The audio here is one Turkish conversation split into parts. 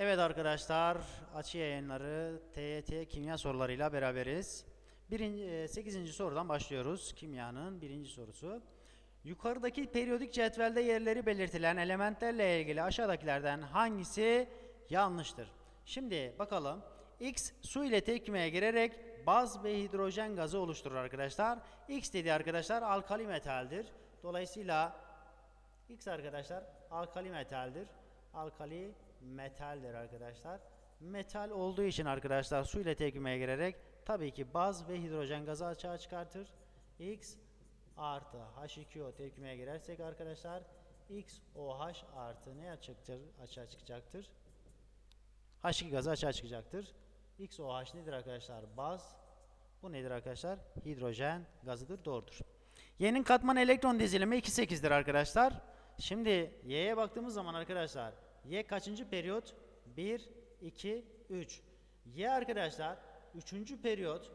Evet arkadaşlar, açı yayınları TYT kimya sorularıyla beraberiz. Birinci, 8. sorudan başlıyoruz. Kimyanın birinci sorusu. Yukarıdaki periyodik cetvelde yerleri belirtilen elementlerle ilgili aşağıdakilerden hangisi yanlıştır? Şimdi bakalım. X su ile tepkimeye girerek baz ve hidrojen gazı oluşturur arkadaşlar. X dediği arkadaşlar alkali metaldir. Dolayısıyla X arkadaşlar alkali metaldir. Alkali metaldir arkadaşlar. Metal olduğu için arkadaşlar su ile tepkimeye girerek tabii ki baz ve hidrojen gazı açığa çıkartır. X artı H2O tepkimeye girersek arkadaşlar XOH artı ne açıktır? Açığa çıkacaktır. H2 gazı açığa çıkacaktır. XOH nedir arkadaşlar? Baz. Bu nedir arkadaşlar? Hidrojen gazıdır. Doğrudur. Y'nin katman elektron dizilimi 2,8'dir arkadaşlar. Şimdi Y'ye baktığımız zaman arkadaşlar Y kaçıncı periyot? 1, 2, 3. Y arkadaşlar 3. periyot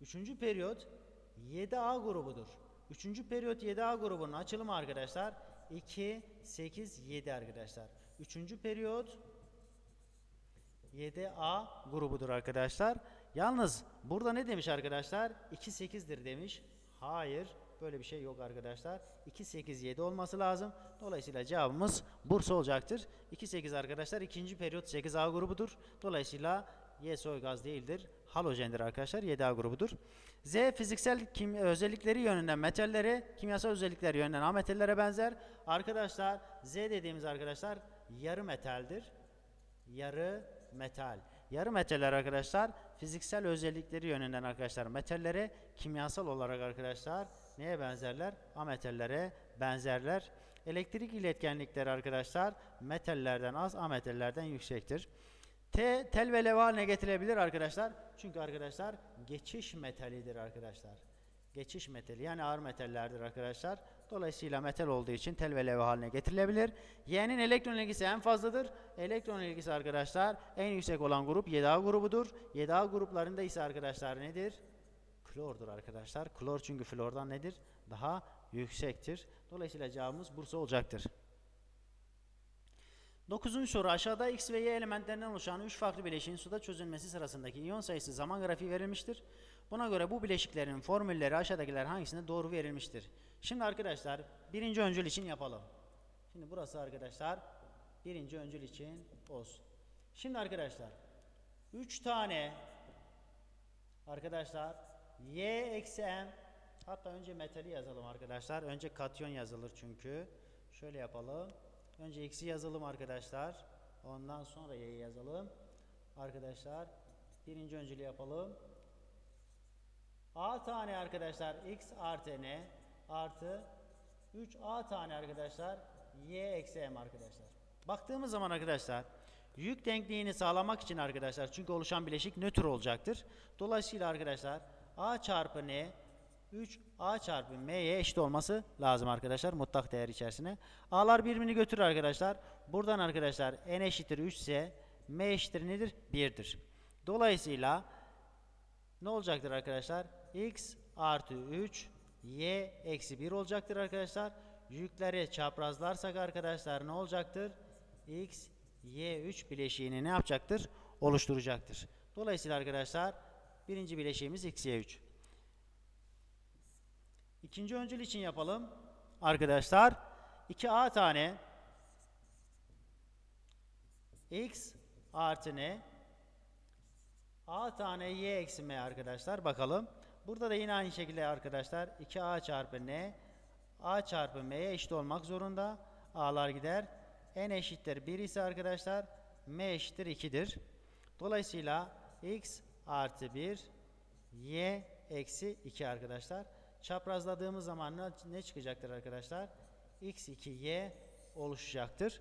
3. periyot 7A grubudur. 3. periyot 7A grubunun açılımı arkadaşlar 2, 8, 7 arkadaşlar. 3. periyot 7A grubudur arkadaşlar. Yalnız burada ne demiş arkadaşlar? 2 8'dir demiş. Hayır, böyle bir şey yok arkadaşlar. 2 8 7 olması lazım. Dolayısıyla cevabımız Bursa olacaktır. 2 8 arkadaşlar ikinci periyot 8A grubudur. Dolayısıyla Y soy gaz değildir. Halojendir arkadaşlar. 7A grubudur. Z fiziksel kim özellikleri yönünden metallere, kimyasal özellikleri yönünden ametallere benzer. Arkadaşlar Z dediğimiz arkadaşlar yarı metaldir yarı metal. Yarı metaller arkadaşlar fiziksel özellikleri yönünden arkadaşlar metallere kimyasal olarak arkadaşlar neye benzerler? Ametallere benzerler. Elektrik iletkenlikleri arkadaşlar metallerden az ametallerden yüksektir. T tel ve leva haline getirebilir arkadaşlar. Çünkü arkadaşlar geçiş metalidir arkadaşlar. Geçiş metali yani ağır metallerdir arkadaşlar. Dolayısıyla metal olduğu için tel ve levha haline getirilebilir. Y'nin elektron ilgisi en fazladır. Elektron ilgisi arkadaşlar en yüksek olan grup 7A grubudur. 7A gruplarında ise arkadaşlar nedir? Klordur arkadaşlar. Klor çünkü flordan nedir? Daha yüksektir. Dolayısıyla cevabımız Bursa olacaktır. Dokuzuncu soru aşağıda X ve Y elementlerinden oluşan 3 farklı bileşiğin suda çözülmesi sırasındaki iyon sayısı zaman grafiği verilmiştir. Buna göre bu bileşiklerin formülleri aşağıdakiler hangisinde doğru verilmiştir? Şimdi arkadaşlar birinci öncül için yapalım. Şimdi burası arkadaşlar birinci öncül için olsun. Şimdi arkadaşlar 3 tane arkadaşlar Y eksi M hatta önce metali yazalım arkadaşlar. Önce katyon yazılır çünkü. Şöyle yapalım. Önce eksi yazalım arkadaşlar. Ondan sonra y'yi yazalım. Arkadaşlar birinci öncülü yapalım. A tane arkadaşlar x artı n artı 3a tane arkadaşlar y eksi m arkadaşlar. Baktığımız zaman arkadaşlar yük denkliğini sağlamak için arkadaşlar çünkü oluşan bileşik nötr olacaktır. Dolayısıyla arkadaşlar a çarpı n 3a çarpı m'ye eşit olması lazım arkadaşlar mutlak değer içerisine. A'lar birbirini götürür arkadaşlar. Buradan arkadaşlar n eşittir 3 ise m eşittir nedir? 1'dir. Dolayısıyla ne olacaktır arkadaşlar? x artı 3 y eksi 1 olacaktır arkadaşlar. Yükleri çaprazlarsak arkadaşlar ne olacaktır? x y3 bileşiğini ne yapacaktır? Oluşturacaktır. Dolayısıyla arkadaşlar birinci bileşiğimiz x y3. İkinci öncül için yapalım. Arkadaşlar 2a tane x artı n a tane y eksi m arkadaşlar bakalım. Burada da yine aynı şekilde arkadaşlar 2a çarpı n a çarpı m'ye eşit olmak zorunda. a'lar gider. n eşittir 1 ise arkadaşlar m eşittir 2'dir. Dolayısıyla x artı 1 y eksi 2 arkadaşlar. Çaprazladığımız zaman ne, çıkacaktır arkadaşlar? x2y oluşacaktır.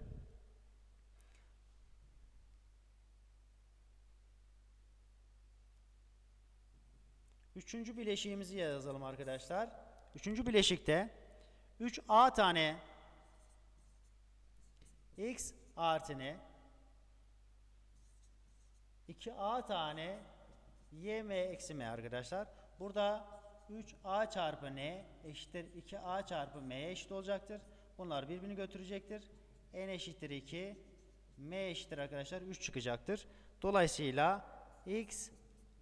Üçüncü bileşiğimizi yazalım arkadaşlar. Üçüncü bileşikte 3a tane x artı n 2a tane y m eksi m arkadaşlar. Burada 3a çarpı n eşittir 2a çarpı m'ye eşit olacaktır. Bunlar birbirini götürecektir. n eşittir 2, M eşittir arkadaşlar 3 çıkacaktır. Dolayısıyla X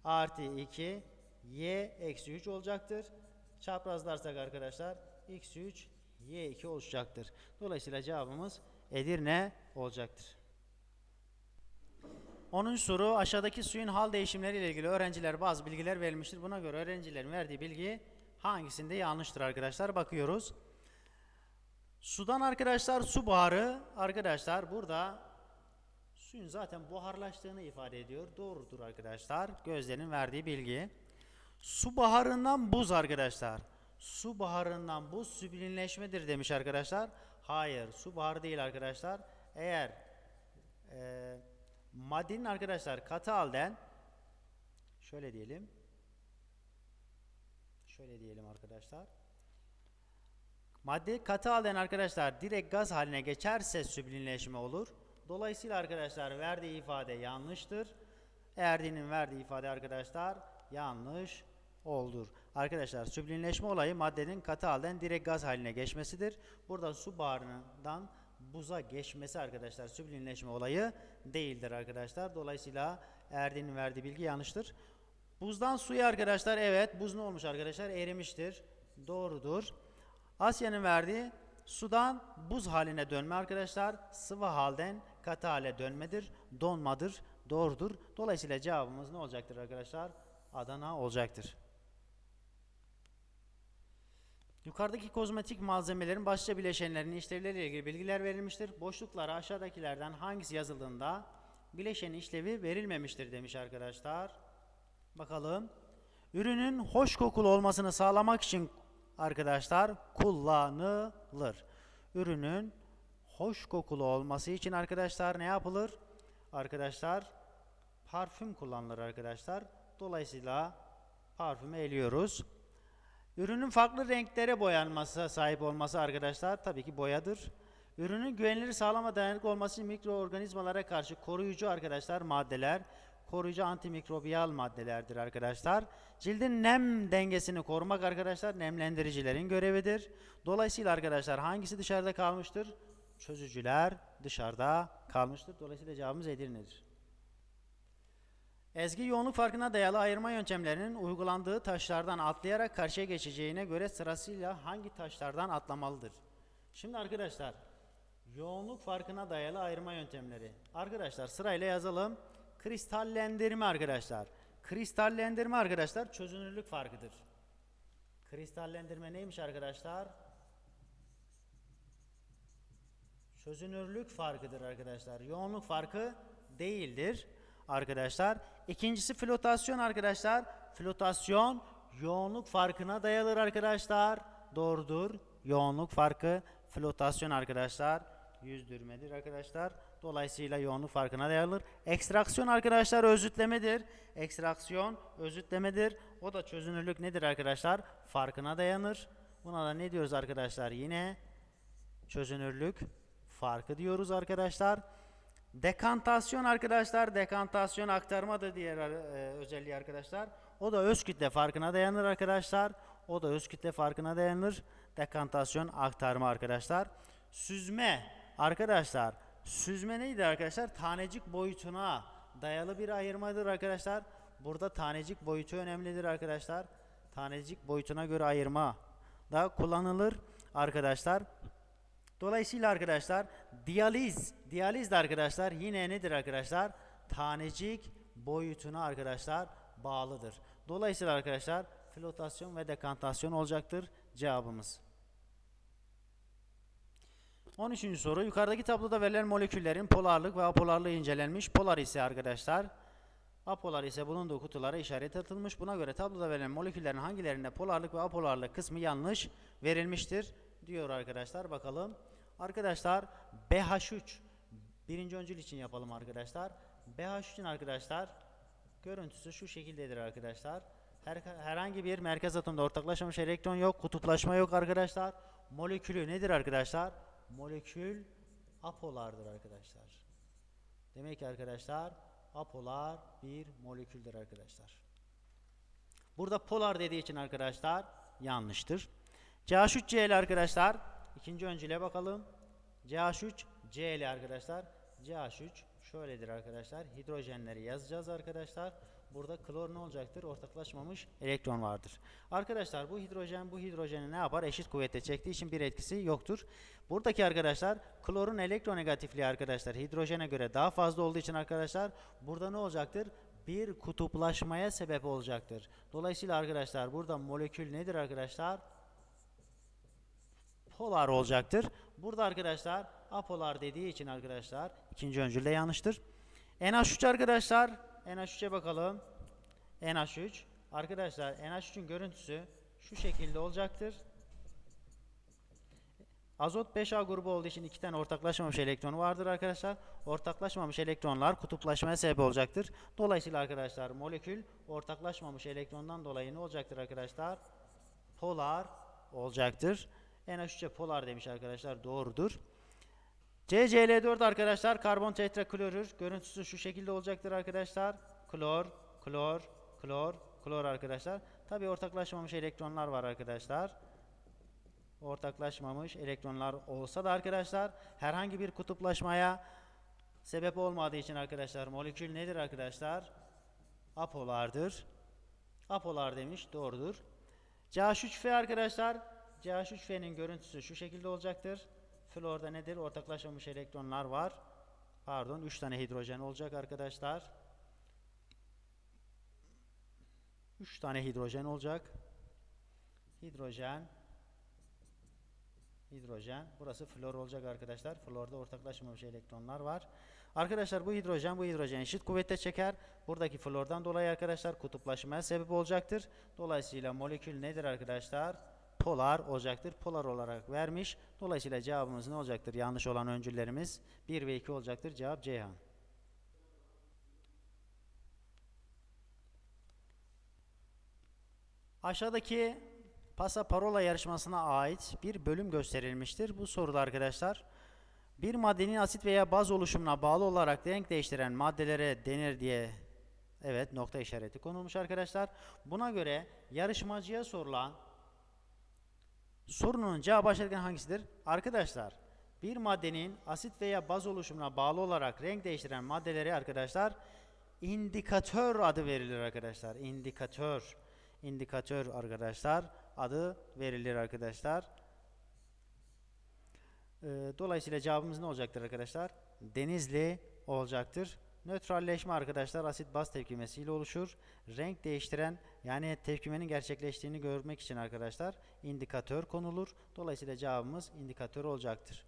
artı 2 Y eksi 3 olacaktır. Çaprazlarsak arkadaşlar X3 Y2 oluşacaktır. Dolayısıyla cevabımız Edirne olacaktır. 10. soru aşağıdaki suyun hal değişimleri ile ilgili öğrenciler bazı bilgiler verilmiştir. Buna göre öğrencilerin verdiği bilgi hangisinde yanlıştır arkadaşlar bakıyoruz. Sudan arkadaşlar su buharı arkadaşlar burada suyun zaten buharlaştığını ifade ediyor. Doğrudur arkadaşlar. Gözlerin verdiği bilgi. Su buharından buz arkadaşlar. Su buharından buz süblinleşmedir demiş arkadaşlar. Hayır su buharı değil arkadaşlar. Eğer e, maddenin arkadaşlar katı halden şöyle diyelim. Şöyle diyelim arkadaşlar. Madde katı halden arkadaşlar direkt gaz haline geçerse süblinleşme olur. Dolayısıyla arkadaşlar verdiği ifade yanlıştır. Erdin'in verdiği ifade arkadaşlar yanlış oldur. Arkadaşlar süblinleşme olayı maddenin katı halden direkt gaz haline geçmesidir. Burada su buharından buza geçmesi arkadaşlar süblinleşme olayı değildir arkadaşlar. Dolayısıyla Erdin'in verdiği bilgi yanlıştır. Buzdan suya arkadaşlar evet buz ne olmuş arkadaşlar erimiştir. Doğrudur. Asya'nın verdiği sudan buz haline dönme arkadaşlar sıvı halden katı hale dönmedir. Donmadır. Doğrudur. Dolayısıyla cevabımız ne olacaktır arkadaşlar? Adana olacaktır. Yukarıdaki kozmetik malzemelerin başlıca bileşenlerinin işlevleriyle ilgili bilgiler verilmiştir. Boşluklara aşağıdakilerden hangisi yazıldığında bileşenin işlevi verilmemiştir demiş arkadaşlar. Bakalım. Ürünün hoş kokulu olmasını sağlamak için arkadaşlar kullanılır. Ürünün hoş kokulu olması için arkadaşlar ne yapılır? Arkadaşlar parfüm kullanılır arkadaşlar. Dolayısıyla parfümü eliyoruz. Ürünün farklı renklere boyanması sahip olması arkadaşlar tabii ki boyadır. Ürünün güvenilir sağlama dayanıklı olması mikroorganizmalara karşı koruyucu arkadaşlar maddeler, koruyucu antimikrobiyal maddelerdir arkadaşlar. Cildin nem dengesini korumak arkadaşlar nemlendiricilerin görevidir. Dolayısıyla arkadaşlar hangisi dışarıda kalmıştır? Çözücüler dışarıda kalmıştır. Dolayısıyla cevabımız Edirne'dir. Ezgi yoğunluk farkına dayalı ayırma yöntemlerinin uygulandığı taşlardan atlayarak karşıya geçeceğine göre sırasıyla hangi taşlardan atlamalıdır? Şimdi arkadaşlar yoğunluk farkına dayalı ayırma yöntemleri. Arkadaşlar sırayla yazalım. Kristallendirme arkadaşlar. Kristallendirme arkadaşlar çözünürlük farkıdır. Kristallendirme neymiş arkadaşlar? Çözünürlük farkıdır arkadaşlar. Yoğunluk farkı değildir arkadaşlar. İkincisi flotasyon arkadaşlar. Flotasyon yoğunluk farkına dayalıdır arkadaşlar. Doğrudur. Yoğunluk farkı flotasyon arkadaşlar. Yüzdürmedir arkadaşlar. Dolayısıyla yoğunluk farkına dayalıdır. Ekstraksiyon arkadaşlar özütlemedir. Ekstraksiyon özütlemedir. O da çözünürlük nedir arkadaşlar? Farkına dayanır. Buna da ne diyoruz arkadaşlar? Yine çözünürlük farkı diyoruz arkadaşlar. Dekantasyon arkadaşlar, dekantasyon aktarmadır diğer e, özelliği arkadaşlar. O da öz kütle farkına dayanır arkadaşlar. O da öz kütle farkına dayanır. Dekantasyon aktarma arkadaşlar. Süzme arkadaşlar. Süzme neydi arkadaşlar? Tanecik boyutuna dayalı bir ayırmadır arkadaşlar. Burada tanecik boyutu önemlidir arkadaşlar. Tanecik boyutuna göre ayırma da kullanılır arkadaşlar. Dolayısıyla arkadaşlar diyaliz, diyaliz de arkadaşlar yine nedir arkadaşlar? Tanecik boyutuna arkadaşlar bağlıdır. Dolayısıyla arkadaşlar flotasyon ve dekantasyon olacaktır cevabımız. 13. soru yukarıdaki tabloda verilen moleküllerin polarlık ve apolarlığı incelenmiş. Polar ise arkadaşlar apolar ise bulunduğu kutulara işaret atılmış. Buna göre tabloda verilen moleküllerin hangilerinde polarlık ve apolarlık kısmı yanlış verilmiştir diyor arkadaşlar. Bakalım. Arkadaşlar BH3 birinci öncül için yapalım arkadaşlar. BH3 için arkadaşlar görüntüsü şu şekildedir arkadaşlar. Her, herhangi bir merkez atomda ortaklaşmamış elektron yok, kutuplaşma yok arkadaşlar. Molekülü nedir arkadaşlar? Molekül apolardır arkadaşlar. Demek ki arkadaşlar apolar bir moleküldür arkadaşlar. Burada polar dediği için arkadaşlar yanlıştır. CH3Cl arkadaşlar ikinci öncüle bakalım. CH3Cl arkadaşlar CH3 şöyledir arkadaşlar. Hidrojenleri yazacağız arkadaşlar. Burada klor ne olacaktır? Ortaklaşmamış elektron vardır. Arkadaşlar bu hidrojen bu hidrojeni ne yapar? Eşit kuvvette çektiği için bir etkisi yoktur. Buradaki arkadaşlar klorun elektronegatifliği arkadaşlar hidrojene göre daha fazla olduğu için arkadaşlar burada ne olacaktır? Bir kutuplaşmaya sebep olacaktır. Dolayısıyla arkadaşlar burada molekül nedir arkadaşlar? Polar olacaktır. Burada arkadaşlar apolar dediği için arkadaşlar ikinci öncülde yanlıştır. NH3 arkadaşlar NH3'e bakalım. NH3 arkadaşlar NH3'ün görüntüsü şu şekilde olacaktır. Azot 5A grubu olduğu için iki tane ortaklaşmamış elektronu vardır arkadaşlar. Ortaklaşmamış elektronlar kutuplaşmaya sebep olacaktır. Dolayısıyla arkadaşlar molekül ortaklaşmamış elektrondan dolayı ne olacaktır arkadaşlar? Polar olacaktır. NH3'e polar demiş arkadaşlar. Doğrudur. CCl4 arkadaşlar karbon tetraklorür. Görüntüsü şu şekilde olacaktır arkadaşlar. Klor, klor, klor, klor arkadaşlar. Tabi ortaklaşmamış elektronlar var arkadaşlar. Ortaklaşmamış elektronlar olsa da arkadaşlar herhangi bir kutuplaşmaya sebep olmadığı için arkadaşlar molekül nedir arkadaşlar? Apolardır. Apolar demiş. Doğrudur. CH3F arkadaşlar. CH3F'nin görüntüsü şu şekilde olacaktır. Florda nedir? Ortaklaşmamış elektronlar var. Pardon 3 tane hidrojen olacak arkadaşlar. 3 tane hidrojen olacak. Hidrojen Hidrojen. Burası flor olacak arkadaşlar. Florda ortaklaşmamış elektronlar var. Arkadaşlar bu hidrojen bu hidrojen eşit kuvvette çeker. Buradaki flordan dolayı arkadaşlar kutuplaşmaya sebep olacaktır. Dolayısıyla molekül nedir arkadaşlar? Polar olacaktır. Polar olarak vermiş. Dolayısıyla cevabımız ne olacaktır? Yanlış olan öncüllerimiz 1 ve 2 olacaktır. Cevap Ceyhan. Aşağıdaki Pasa Parola yarışmasına ait bir bölüm gösterilmiştir. Bu soruda arkadaşlar bir maddenin asit veya baz oluşumuna bağlı olarak renk değiştiren maddelere denir diye evet nokta işareti konulmuş arkadaşlar. Buna göre yarışmacıya sorulan sorunun cevabı aşağıdakilerden hangisidir? Arkadaşlar bir maddenin asit veya baz oluşumuna bağlı olarak renk değiştiren maddeleri arkadaşlar indikatör adı verilir arkadaşlar. İndikatör indikatör arkadaşlar adı verilir arkadaşlar. Ee, dolayısıyla cevabımız ne olacaktır arkadaşlar? Denizli olacaktır. Nötralleşme arkadaşlar asit baz tepkimesiyle oluşur. Renk değiştiren yani tepkimenin gerçekleştiğini görmek için arkadaşlar indikatör konulur. Dolayısıyla cevabımız indikatör olacaktır.